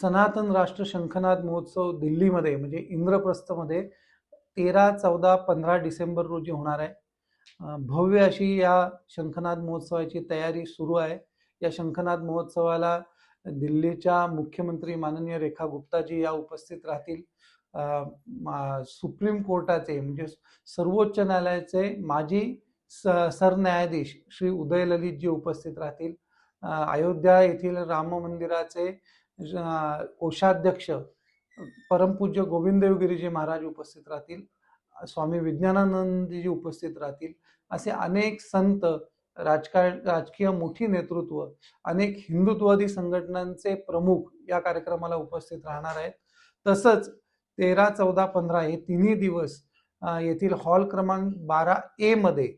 सनातन राष्ट्र शंखनाद महोत्सव दिल्लीमध्ये म्हणजे इंद्रप्रस्थमध्ये तेरा चौदा पंधरा डिसेंबर रोजी होणार आहे. भव्य अशी या शंखनाद महोत्सवाची तयारी सुरू आहे. या शंखनाद महोत्सवाला दिल्लीच्या मुख्यमंत्री माननीय रेखा गुप्ताजी या उपस्थित राहतील. मा- सुप्रीम कोर्टाचे म्हणजे सर्वोच्च न्यायालयाचे माजी स- सरन्यायाधीश श्री उदय ललितजी उपस्थित राहतील. अयोध्या येथील राम मंदिराचे कोषाध्यक्ष परमपूज्य गोविंददेवगिरीजी महाराज उपस्थित राहतील स्वामी विज्ञानानंदजी उपस्थित राहतील असे अनेक संत राजकारण राजकीय मोठी नेतृत्व अनेक हिंदुत्ववादी संघटनांचे प्रमुख या कार्यक्रमाला उपस्थित राहणार आहेत. तसंच तेरा चौदा पंधरा हे तिन्ही दिवस येथील हॉल क्रमांक बारा ए मध्ये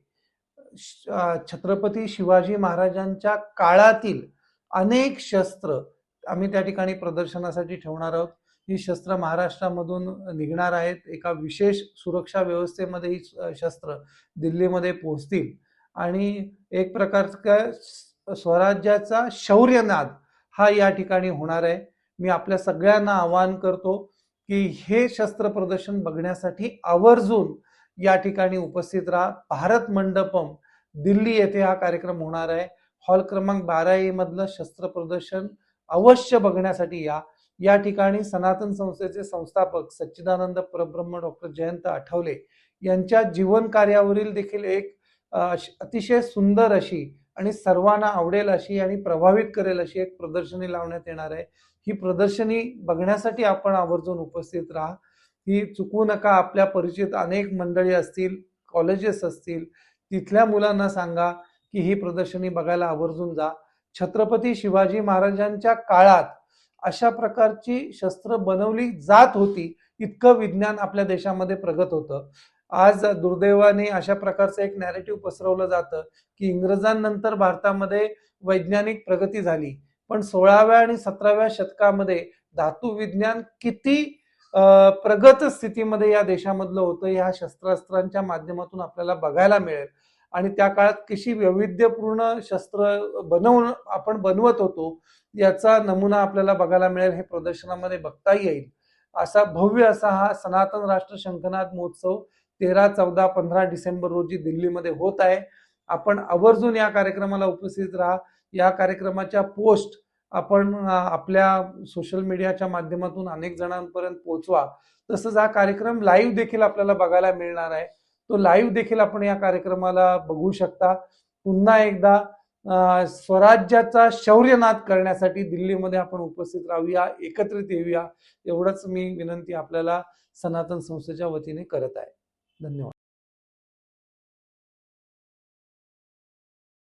श- छत्रपती शिवाजी महाराजांच्या काळातील अनेक शस्त्र आम्ही त्या ठिकाणी प्रदर्शनासाठी ठेवणार आहोत. ही शस्त्र महाराष्ट्रामधून निघणार आहेत. एका विशेष सुरक्षा व्यवस्थेमध्ये ही शस्त्र दिल्लीमध्ये पोहोचतील. आणि एक प्रकारचा स्वराज्याचा शौर्यनाद हा या ठिकाणी होणार आहे. मी आपल्या सगळ्यांना आवाहन करतो की हे शस्त्र प्रदर्शन बघण्यासाठी आवर्जून या ठिकाणी उपस्थित राहा. भारत मंडपम दिल्ली येथे हा कार्यक्रम होणार आहे. हॉल क्रमांक बारा ए मधलं शस्त्र प्रदर्शन अवश्य बघण्यासाठी या. या ठिकाणी सनातन संस्थेचे संस्थापक सच्चिदानंद परब्रह्म डॉक्टर जयंत आठवले यांच्या जीवन कार्यावरील देखील एक अश- अतिशय सुंदर अशी आणि सर्वांना आवडेल अशी आणि प्रभावित करेल अशी एक प्रदर्शनी लावण्यात येणार आहे. ही प्रदर्शनी बघण्यासाठी आपण आवर्जून उपस्थित राहा. ही चुकू नका आपल्या परिचित अनेक मंडळी असतील कॉलेजेस असतील तिथल्या मुलांना सांगा की ही प्रदर्शनी बघायला आवर्जून जा. छत्रपती शिवाजी महाराजांच्या काळात अशा प्रकारची शस्त्र बनवली जात होती इतकं विज्ञान आपल्या देशामध्ये प्रगत होतं. आज दुर्दैवाने अशा प्रकारचं एक नॅरेटिव्ह पसरवलं जातं की इंग्रजांनंतर भारतामध्ये वैज्ञानिक प्रगती झाली. पण सोळाव्या आणि सतराव्या शतकामध्ये धातू विज्ञान किती अं, प्रगत स्थितीमध्ये या देशामधलं होतं ह्या शस्त्रास्त्रांच्या माध्यमातून आपल्याला बघायला मिळेल. आणि त्या काळात कशी वैविध्यपूर्ण शस्त्र बनवून आपण बनवत होतो याचा नमुना आपल्याला बघायला मिळेल हे प्रदर्शनामध्ये बघता येईल. असा भव्य असा हा सनातन राष्ट्र शंखनाद महोत्सव तेरा चौदा पंधरा डिसेंबर रोजी दिल्लीमध्ये होत आहे. आपण आवर्जून या कार्यक्रमाला उपस्थित राहा. या कार्यक्रमाच्या पोस्ट आपण आपल्या सोशल मीडियाच्या माध्यमातून अनेक जणांपर्यंत पोहोचवा तसंच हा कार्यक्रम लाईव्ह देखील आपल्याला बघायला मिळणार आहे. तो लाईव्ह देखील आपण या कार्यक्रमाला बघू शकता. पुन्हा एकदा स्वराज्याचा शौर्यनाद करण्यासाठी दिल्लीमध्ये आपण उपस्थित राहूया एकत्रित येऊया. एवढंच मी विनंती आपल्याला सनातन संस्थेच्या वतीने करत आहे. धन्यवाद.